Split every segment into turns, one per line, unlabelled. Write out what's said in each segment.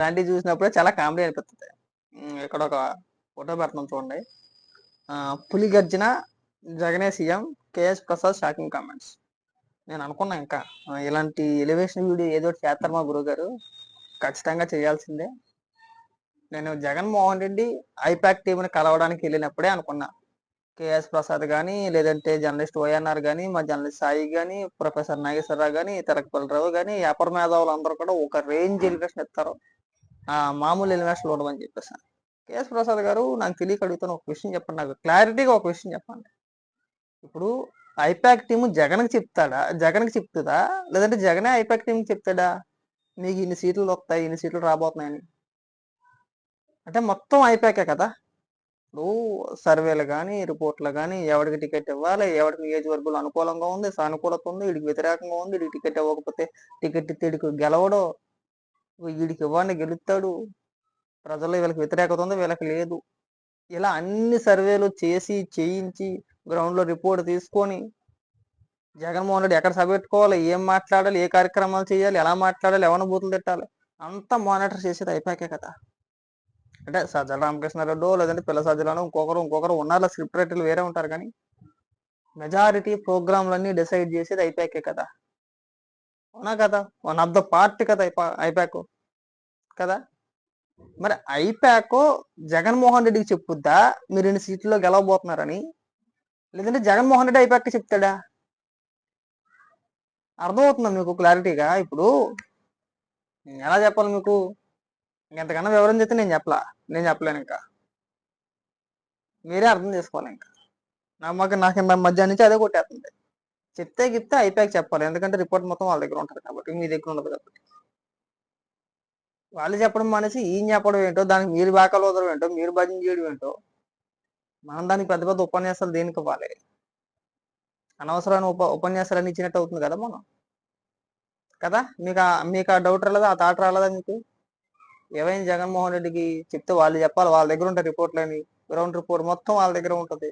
ఇలాంటివి చూసినప్పుడే చాలా కామెడీ అనిపిస్తుంది ఇక్కడ ఒక ఫోటో పెడతాం చూడండి. పులి గర్జన జగనే CM KS Prasad shocking comments. నేను అనుకున్నా ఇంకా. ఇలాంటి ఎలివేషన్ వీడియో ఏదో ఒకటి చేస్తారు మా గురువు గారు. ఖచ్చితంగా చేయాల్సిందే. నేను జగన్మోహన్ రెడ్డి ఐపాక్ టీంని కలవడానికి వెళ్ళినప్పుడే అనుకున్నా. కేఎస్ ప్రసాద్ కానీ లేదంటే జర్నలిస్ట్ ఓఎన్ఆర్ కానీ మా జర్నలిస్ట్ సాయి కానీ ప్రొఫెసర్ నాగేశ్వరరావు కానీ తిరకపల్లిరావు కానీ వ్యాపార మేధావులు అందరూ కూడా ఒక రేంజ్ ఎలివేషన్ ఇస్తారు. మామూలు ఎలివేషన్ ఉండమని చెప్పేసి. కేఎస్ ప్రసాద్ గారు నాకు తెలియక అడుగుతాను ఒక విషయం చెప్పండి. నాకు క్లారిటీగా ఒక విషయం చెప్పండి. ఇప్పుడు ఐపాక్ టీము జగన్కి చెప్తాడా? జగన్కి చెప్తుందా? లేదంటే జగనే ఐపాక్ టీంకి చెప్తాడా? మీకు ఇన్ని సీట్లు వస్తాయి ఇన్ని సీట్లు రాబోతున్నాయని. అంటే మొత్తం ఐపాకే కదా? ఇప్పుడు సర్వేలు కానీ రిపోర్ట్లు కానీ ఎవరికి టికెట్ ఇవ్వాలి ఎవరికి నియోజకవర్గంలో అనుకూలంగా ఉంది సానుకూలత ఉంది వీడికి వ్యతిరేకంగా ఉంది వీడికి టికెట్ ఇవ్వకపోతే టికెట్ తిడికి గెలవడో వీడికి ఇవ్వండి గెలుస్తాడు. ప్రజల్లో వీళ్ళకి వ్యతిరేకత ఉంది వీళ్ళకి లేదు. ఇలా అన్ని సర్వేలు చేసి చేయించి గ్రౌండ్లో రిపోర్ట్ తీసుకొని జగన్మోహన్ రెడ్డి ఎక్కడ సభ పెట్టుకోవాలి ఏం మాట్లాడాలి ఏ కార్యక్రమాలు చేయాలి ఎలా మాట్లాడాలి ఎవరిని బూతులు తిట్టాలి అంతా మానిటర్ చేసేది అయిపోయాకే కదా. అంటే సజ్జల రామకృష్ణారెడ్డి లేదంటే పిల్ల సజ్జలను ఇంకొకరు ఇంకొకరు ఉన్నారు స్క్రిప్ట్ రైటర్లు వేరే ఉంటారు కానీ మెజారిటీ ప్రోగ్రాంలన్నీ డిసైడ్ చేసేది అయిపోయాకే కదా. అవునా కదా? వన్ ఆఫ్ ద పార్ట్ కదా ఐపాక్. కదా? మరి ఐపాక్ జగన్మోహన్ రెడ్డికి చెప్పుద్దా? మీరు రెండు సీట్లలో గెలవబోతున్నారని. లేదంటే జగన్మోహన్ రెడ్డి ఐపాక్ చెప్తాడా? అర్థమవుతుందా మీకు క్లారిటీగా? ఇప్పుడు నేను ఎలా చెప్పాలి మీకు? ఇంకెంతకన్నా వివరం చెప్తే నేను చెప్పలా. నేను చెప్పలేను ఇంకా. మీరే అర్థం చేసుకోవాలి ఇంకా. నా మాకు నాకు మధ్యాహ్నం నుంచి అదే కొట్టేస్తుంది. చెప్తే గిప్తే ఐపాక్ చెప్పాలి. ఎందుకంటే రిపోర్ట్ మొత్తం వాళ్ళ దగ్గర ఉంటుంది కాబట్టి మీ దగ్గర ఉండదు కాబట్టి. వాళ్ళు చెప్పడం మనిషి ఈయన చెప్పడం ఏంటో దానికి మీరు బాకలు వదలడం ఏంటో మీరు భజన చేయడం ఏంటో మనం దానికి పెద్ద పెద్ద ఉపన్యాసాలు దేనికి ఇవ్వాలి? అనవసరమైన ఉప ఉపన్యాసాలు ఇచ్చినట్టు అవుతుంది కదా మనం. కదా? మీకు మీకు ఆ డౌట్ రాలేదా? ఆ థాట్ రాలేదా మీకు? ఏమైంది జగన్మోహన్ రెడ్డికి చెప్తే వాళ్ళు చెప్పాలి. వాళ్ళ దగ్గర ఉంటాయి రిపోర్ట్లు అని గ్రౌండ్ రిపోర్ట్ మొత్తం వాళ్ళ దగ్గర ఉంటుంది.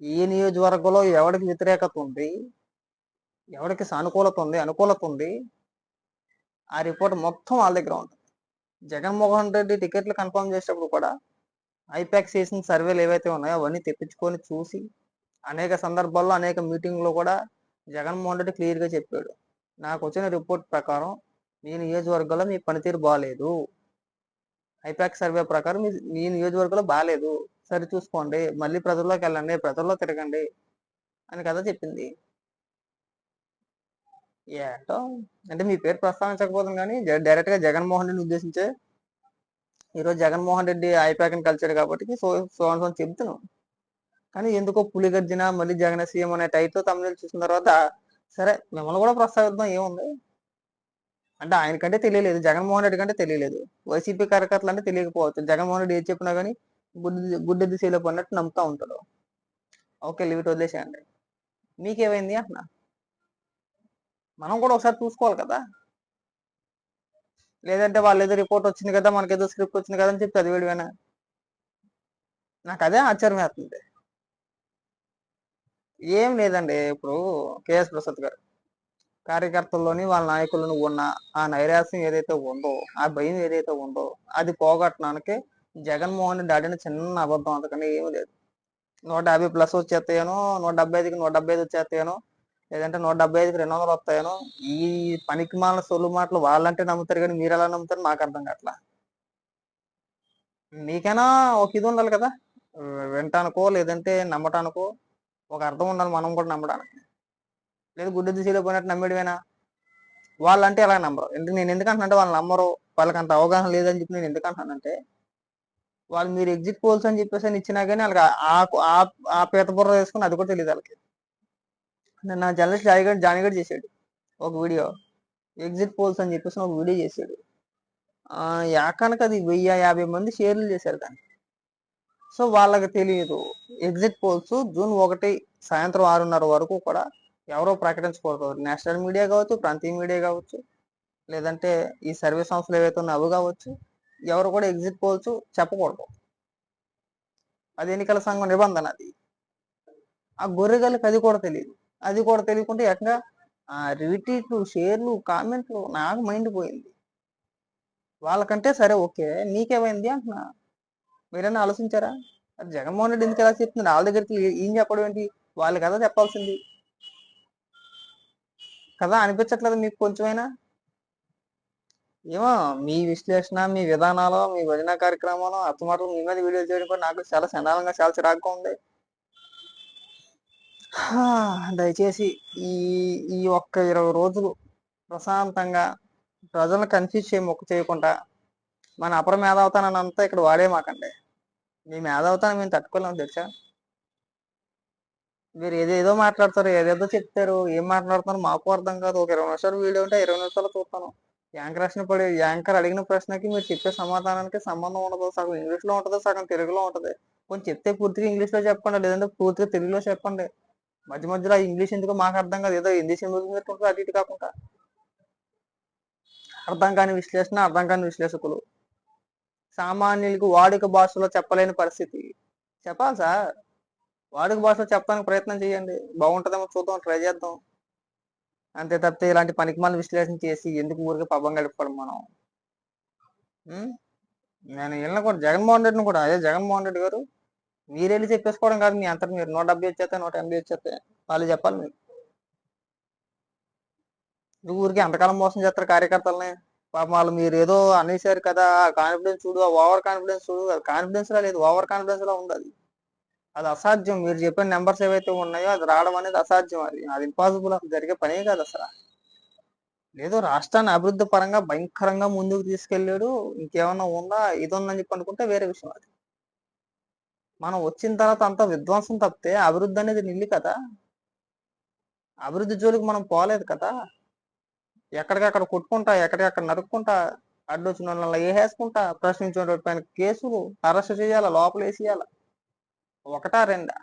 ఏ నియోజకవర్గంలో ఎవరికి వ్యతిరేకత ఉంది? ఎవరికి సానుకూలత ఉంది? అనుకూలత ఉంది? ఆ రిపోర్ట్ మొత్తం వాళ్ళ దగ్గర ఉంటుంది. జగన్మోహన్ రెడ్డి టికెట్లు కన్ఫర్మ్ చేసేటప్పుడు కూడా ఐపాక్ చేసిన సర్వేలు ఏవైతే ఉన్నాయో అవన్నీ తెప్పించుకొని చూసి అనేక సందర్భాల్లో అనేక మీటింగ్లో కూడా జగన్మోహన్ రెడ్డి క్లియర్గా చెప్పాడు. నాకు వచ్చిన రిపోర్ట్ ప్రకారం మీ నియోజకవర్గంలో మీ పనితీరు బాగాలేదు ఐపాక్ సర్వే ప్రకారం మీ మీ నియోజకవర్గంలో బాగాలేదు సరి చూసుకోండి మళ్ళీ ప్రజల్లోకి వెళ్ళండి ప్రజల్లో తిరగండి అని కదా చెప్పింది. ఏంటో? అంటే మీ పేరు ప్రస్తావించకపోతుంది కానీ డైరెక్ట్గా జగన్మోహన్ రెడ్డిని ఉద్దేశించే ఈరోజు జగన్మోహన్ రెడ్డి ఐపాక్ని కలిచాడు కాబట్టి సో సోన్ అని చెప్తున్నాం కానీ ఎందుకో పులి గర్జన మళ్ళీ జగన్ సీఎం అనే టైటిల్ తమిళ చూసిన తర్వాత సరే మిమ్మల్ని కూడా ప్రస్తావిద్దాం ఏముంది? అంటే ఆయనకంటే తెలియలేదు జగన్మోహన్ రెడ్డి కంటే తెలియలేదు. వైసీపీ కార్యకర్తలు అంటే తెలియకపోవచ్చు. జగన్మోహన్ రెడ్డి ఏది చెప్పినా కానీ గుడ్డి గుడ్డెద్ది శీలో పడినట్టు నమ్ముతా ఉంటాడు. ఓకే లిమిట్ వదిలేసేయండి. మీకేమైంది అంటున్నా? మనం కూడా ఒకసారి చూసుకోవాలి కదా. లేదంటే వాళ్ళు ఏదో రిపోర్ట్ వచ్చింది కదా మనకి ఏదో స్క్రిప్ట్ వచ్చింది కదా అని చెప్పి చదివేడువేనా నాకు అదే ఆశ్చర్యం వేస్తుంది. ఏం లేదండి ఇప్పుడు కేఎస్ ప్రసాద్ గారు. కార్యకర్తల్లోని వాళ్ళ నాయకులను ఉన్న ఆ నైరాశ్యం ఏదైతే ఉందో ఆ భయం ఏదైతే ఉందో అది పోగొట్టడానికి జగన్మోహన్ రెడ్డి ఆడిన చిన్న అబద్ధం అంతకన్నా ఏమీ లేదు. నూట యాభై ప్లస్ వచ్చేస్తాయనో నూట డెబ్బై ఐదుకి నూట డెబ్బై ఐదు వచ్చేస్తాయనో లేదంటే నూట డెబ్బై ఐదుకి రెండు వందలు వస్తాయనో ఈ పనికి మాల సొల్లు మాటలు వాళ్ళంటే నమ్ముతారు కానీ మీరు ఎలా నమ్ముతారు నాకు అర్థం కావట్లా. మీకైనా ఒక ఇది ఉండాలి కదా. వింటానుకో లేదంటే నమ్మటానికో ఒక అర్థం ఉండాలి మనం కూడా నమ్మడానికి. లేదు గుడ్డు దిశలో పోయినట్టు నమ్మేడివేనా వాళ్ళంటే ఎలా నమ్మరు? ఎందుకు నేను ఎందుకంటున్నా వాళ్ళు నమ్మరు. వాళ్ళకి అంత అవగాహన లేదని చెప్పి నేను ఎందుకంటున్నానంటే వాళ్ళు మీరు ఎగ్జిట్ పోల్స్ అని చెప్పేసి అని ఇచ్చినా కానీ వాళ్ళకి ఆ- ఆ- ఆ పీత బుర్ర వేసుకుని అది కూడా తెలియదు వాళ్ళకి. నా జర్నలిస్ట్ జాయిగడ్ జానిగడ్ చేశాడు ఒక వీడియో. ఎగ్జిట్ పోల్స్ అని చెప్పేసి ఒక వీడియో చేశాడు. ఆ యాకానికి అది వెయ్యి యాభై మంది షేర్లు చేశారు దాన్ని సో వాళ్ళకి తెలియదు ఎగ్జిట్ పోల్స్ జూన్ ఒకటి సాయంత్రం ఆరున్నర వరకు కూడా ఎవరో ప్రకటించకూడదు. నేషనల్ మీడియా కావచ్చు ప్రాంతీయ మీడియా కావచ్చు లేదంటే ఈ సర్వే సంస్థలు ఏవైతే ఉన్నాయో అవి కావచ్చు. ఎవరు కూడా ఎగ్జిట్ పోల్స్ చెప్పకూడదు. అది ఎన్నికల సంఘం నిబంధన అది. ఆ గొర్రెగలకి అది కూడా తెలియదు అది కూడా తెలియకుంటే ఏకంగా ఆ రిట్వీట్లు షేర్లు కామెంట్లు నాకు మైండ్ పోయింది. వాళ్ళకంటే సరే ఓకే నీకేమైంది అంటున్నా. మీరైనా ఆలోచించారా? అది జగన్మోహన్ రెడ్డి ఎందుకు ఎలా చెప్తుంది వాళ్ళ దగ్గరికి ఏం చెప్పడం ఏంటి? వాళ్ళు కదా చెప్పాల్సింది. కదా అనిపించట్లేదు మీకు కొంచెమైనా? ఏమో మీ విశ్లేషణ మీ విధానాలు మీ భజన కార్యక్రమాలు అత్తమాటలు మీ మీద వీడియో చేయడం కూడా నాకు చాలా సన్నాలంగా చాలా చిరాకుగా ఉంది. దయచేసి ఈ ఈ ఒక్క ఇరవై రోజులు ప్రశాంతంగా ప్రజలను కన్ఫ్యూజ్ చేయ మొక్క చేయకుండా మన అపర మేధావుతానని అంతా ఇక్కడ వాడే మాకండి మీ మేధావుతాను మేము తట్టుకోలేము తెలుసా? మీరు ఏదేదో మాట్లాడతారు ఏదేదో చెప్తారు ఏం మాట్లాడుతున్నారు మాకు అర్థం కాదు. ఒక ఇరవై నిమిషాలు వీడియో ఉంటే ఇరవై నిమిషాలు చూస్తాను. యాంకర్ ప్రశ్న పడి యాంకర్ అడిగిన ప్రశ్నకి మీరు చెప్పే సమాధానానికి సంబంధం ఉండదు. సగం ఇంగ్లీష్లో సగం తెలుగులో ఉంటుంది. కొంచెం చెప్తే పూర్తిగా ఇంగ్లీష్లో చెప్పండి లేదంటే పూర్తిగా తెలుగులో చెప్పండి. మధ్య మధ్యలో ఇంగ్లీష్ ఎందుకు మాకు అర్థం కాదు. ఏదో హిందీ సింబల్స్ అది అటు ఇటు కాకుండా. అర్థం కాని విశ్లేషణ అర్థం కాని విశ్లేషకులు. సామాన్యులకు వాడుక భాషలో చెప్పలేని పరిస్థితి. చెప్పాలి సార్. వాడుక భాషలో చెప్పడానికి ప్రయత్నం చేయండి. బాగుంటుందేమో చూద్దాం ట్రై చేద్దాం. అంతే తప్పితే ఇలాంటి పనికిమాల విశ్లేషణ చేసి ఎందుకు ఊరికి పబ్బం గడుపుకోవడం మనం? నేను వెళ్ళిన కూడా జగన్మోహన్ రెడ్డిని కూడా అదే జగన్మోహన్ రెడ్డి గారు మీరు వెళ్ళి చెప్పేసుకోవడం కాదు మీ అంతటి మీరు నూట డెబ్బై వచ్చేస్తే నూట ఎనభై వచ్చేస్తే వాళ్ళు చెప్పాలి మీరు. నువ్వు ఊరికి ఎంతకాలం మోసం చేస్తారు కార్యకర్తలని? పాపం వాళ్ళు మీరు ఏదో అనేసారు కదా కాన్ఫిడెన్స్ చూడు ఓవర్ కాన్ఫిడెన్స్ చూడు కాన్ఫిడెన్స్ లా లేదు ఓవర్ కాన్ఫిడెన్స్ లా ఉంది అది అది అసాధ్యం. మీరు చెప్పిన నెంబర్స్ ఏవైతే ఉన్నాయో అది రావడం అనేది అసాధ్యం అది. అది ఇంపాసిబుల్ అసలు జరిగే పనే కాదు అసలు. లేదు రాష్ట్రాన్ని అభివృద్ధి పరంగా భయంకరంగా ముందుకు తీసుకెళ్ళాడు. ఇంకేమన్నా ఉందా? ఇది ఉందని చెప్పి అనుకుంటే వేరే విషయం అది. మనం వచ్చిన తర్వాత అంత విధ్వంసం తప్పితే అభివృద్ధి అనేది నిల్లి కదా. అభివృద్ధి జోలికి మనం పోలేదు కదా. ఎక్కడికక్కడ కొట్టుకుంటా ఎక్కడికక్కడ నరుక్కుంటా అడ్డొచ్చిన వాళ్ళని వేసేసుకుంటా ప్రశ్నించిన పైన కేసులు అరెస్ట్ చేయాలా లోపల వేసేయాల ఒకటా రెండా?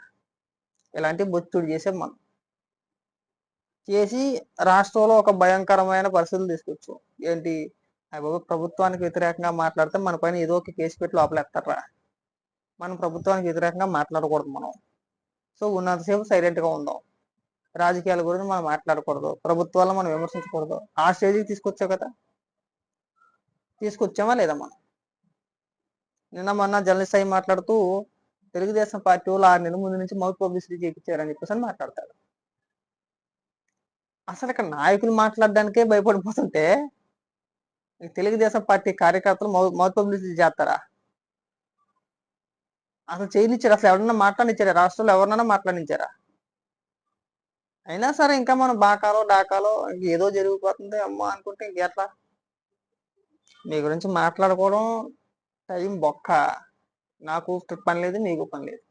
ఇలాంటి బొత్తుడు చేసాం మనం చేసి రాష్ట్రంలో ఒక భయంకరమైన పరిస్థితులు తీసుకొచ్చాం. ఏంటి? అయ్య ప్రభుత్వానికి వ్యతిరేకంగా మాట్లాడితే మన పైన ఏదో ఒక కేసు పెట్టి లోపలేస్తారా మనం ప్రభుత్వానికి వ్యతిరేకంగా మాట్లాడకూడదు మనం. సో ఉన్నంతసేపు సైలెంట్గా ఉందాం. రాజకీయాల గురించి మనం మాట్లాడకూడదు. ప్రభుత్వాలను మనం విమర్శించకూడదు. ఆ స్టేజ్కి తీసుకొచ్చావు కదా? తీసుకొచ్చామా లేదా మనం? నిన్న మొన్న జర్నలిస్ట్ అయ్యి మాట్లాడుతూ తెలుగుదేశం పార్టీ వాళ్ళు ఆరు నెలల ముందు నుంచి మౌత్ పబ్లిసిటీ చేయించారని చెప్పేసి అని అసలు ఇక్కడ నాయకులు మాట్లాడడానికే భయపడిపోతుంటే ఈ తెలుగుదేశం పార్టీ కార్యకర్తలు మౌత్ పబ్లిసిటీ చేస్తారా? అసలు చేయనిచ్చారు అసలు ఎవరన్నా మాట్లాడించారా రాష్ట్రంలో ఎవరినైనా మాట్లాడించారా అయినా సరే ఇంకా మనం బాకాలో డాకాలో ఇంక ఏదో జరిగిపోతుంది అమ్మా అనుకుంటే ఇంకెట్లా? మీ గురించి మాట్లాడుకోవడం టైం బొక్క. నాకు పని లేదు నీకు పని లేదు.